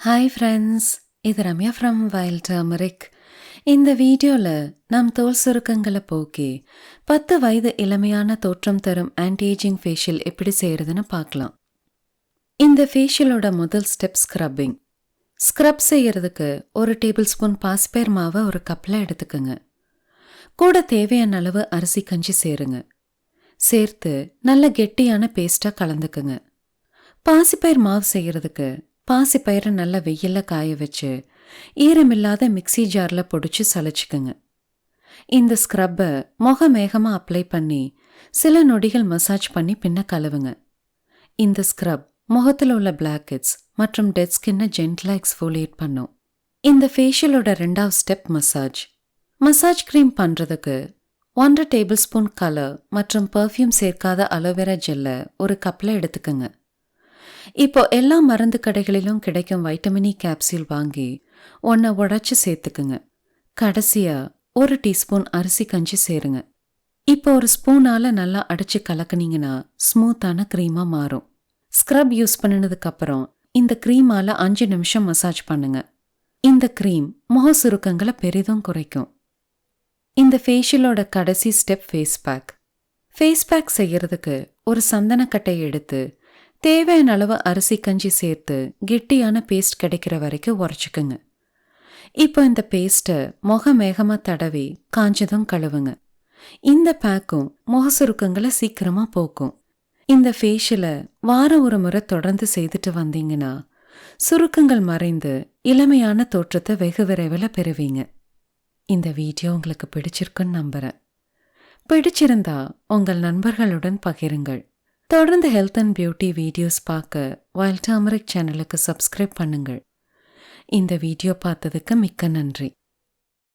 Hi friends இது Ramya from wild turmeric இந்த வீடியோவில் நம் தோல் சுருக்கங்களை போக்கி பத்து வயது இளமையான தோற்றம் தரும் ஆன்டிஏஜிங் ஃபேஷியல் எப்படி செய்கிறதுன்னு பார்க்கலாம் இந்த ஃபேஷியலோட முதல் ஸ்டெப் ஸ்க்ரப்பிங் ஸ்க்ரப் செய்கிறதுக்கு ஒரு டேபிள் ஸ்பூன் பாஸ்பேர் மாவை ஒரு கப்பில் எடுத்துக்கோங்க. கூட தேவையான அளவு அரிசி கஞ்சி சேருங்க. சேர்த்து நல்ல கெட்டியான பேஸ்ட்டாக கலந்துக்குங்க. பாசிப்பயிர் மாவு செய்கிறதுக்கு பாசிப்பயிரை நல்லா வெயில்ல காய வச்சு ஈரமில்லாத மிக்ஸி ஜாரில் பொடிச்சு சலிச்சுக்குங்க இந்த ஸ்க்ரப்பை முக மேகமாக அப்ளை பண்ணி சில நொடிகள் மசாஜ் பண்ணி பின்ன கழுவுங்க. இந்த ஸ்க்ரப் முகத்தில் உள்ள பிளாக்கெட்ஸ் மற்றும் டெட் ஸ்கின்னை ஜென்டலாக எக்ஸ்ஃபோலியேட் பண்ணும். இந்த ஃபேஷியலோட ரெண்டாவது ஸ்டெப் மசாஜ் மசாஜ் க்ரீம் பண்ணுறதுக்கு ஒன்றரை டேபிள் ஸ்பூன் கலர் மற்றும் பர்ஃப்யூம் சேர்க்காத அலோவேரா ஜெல்லை ஒரு கப்பில் எடுத்துக்கோங்க. இப்போ எல்லா மருந்து கடைகளிலும் கிடைக்கும் வைட்டமினி கேப்சியூல் e வாங்கி ஒன்றை உடச்சி சேர்த்துக்குங்க. கடைசியா ஒரு டீஸ்பூன் அரிசி கஞ்சி சேருங்க. இப்போ ஒரு ஸ்பூனால நல்லா அடிச்சு கலக்குனீங்கன்னா ஸ்மூத்தான க்ரீமா மாறும். ஸ்க்ரப் யூஸ் பண்ணினதுக்கப்புறம் இந்த க்ரீமால அஞ்சு நிமிஷம் மசாஜ் பண்ணுங்க. இந்த க்ரீம் முக சுருக்கங்களை பெரிதும் குறைக்கும். இந்த ஃபேஷியலோட கடைசி step face pack face pack செய்யறதுக்கு ஒரு சந்தனக்கட்டை எடுத்து தேவையான அளவு அரிசி கஞ்சி சேர்த்து கெட்டியான பேஸ்ட் கிடைக்கிற வரைக்கும் உரைச்சிக்குங்க. இப்போ இந்த பேஸ்ட்டை முக மேகமாக தடவி காஞ்சதும் கழுவுங்க. இந்த பேக்கும் முக சுருக்கங்களை சீக்கிரமா போக்கும். இந்த ஃபேஷியலை வாரம் ஒரு முறை தொடர்ந்து செய்துட்டு வந்தீங்கன்னா சுருக்கங்கள் மறைந்து இளமையான தோற்றத்தை வெகு விரைவில் பெறுவீங்க. இந்த வீடியோ உங்களுக்கு பிடிச்சிருக்குன்னு நம்புறேன். பிடிச்சிருந்தா உங்கள் நண்பர்களுடன் பகிருங்கள். தொடர்ந்து ஹெல்த் அண்ட் பியூட்டி வீடியோஸ் பார்க்க வைல்ட் டாமரிக் சேனலுக்கு சப்ஸ்கிரைப் பண்ணுங்கள். இந்த வீடியோ பார்த்ததுக்கு மிக்க நன்றி.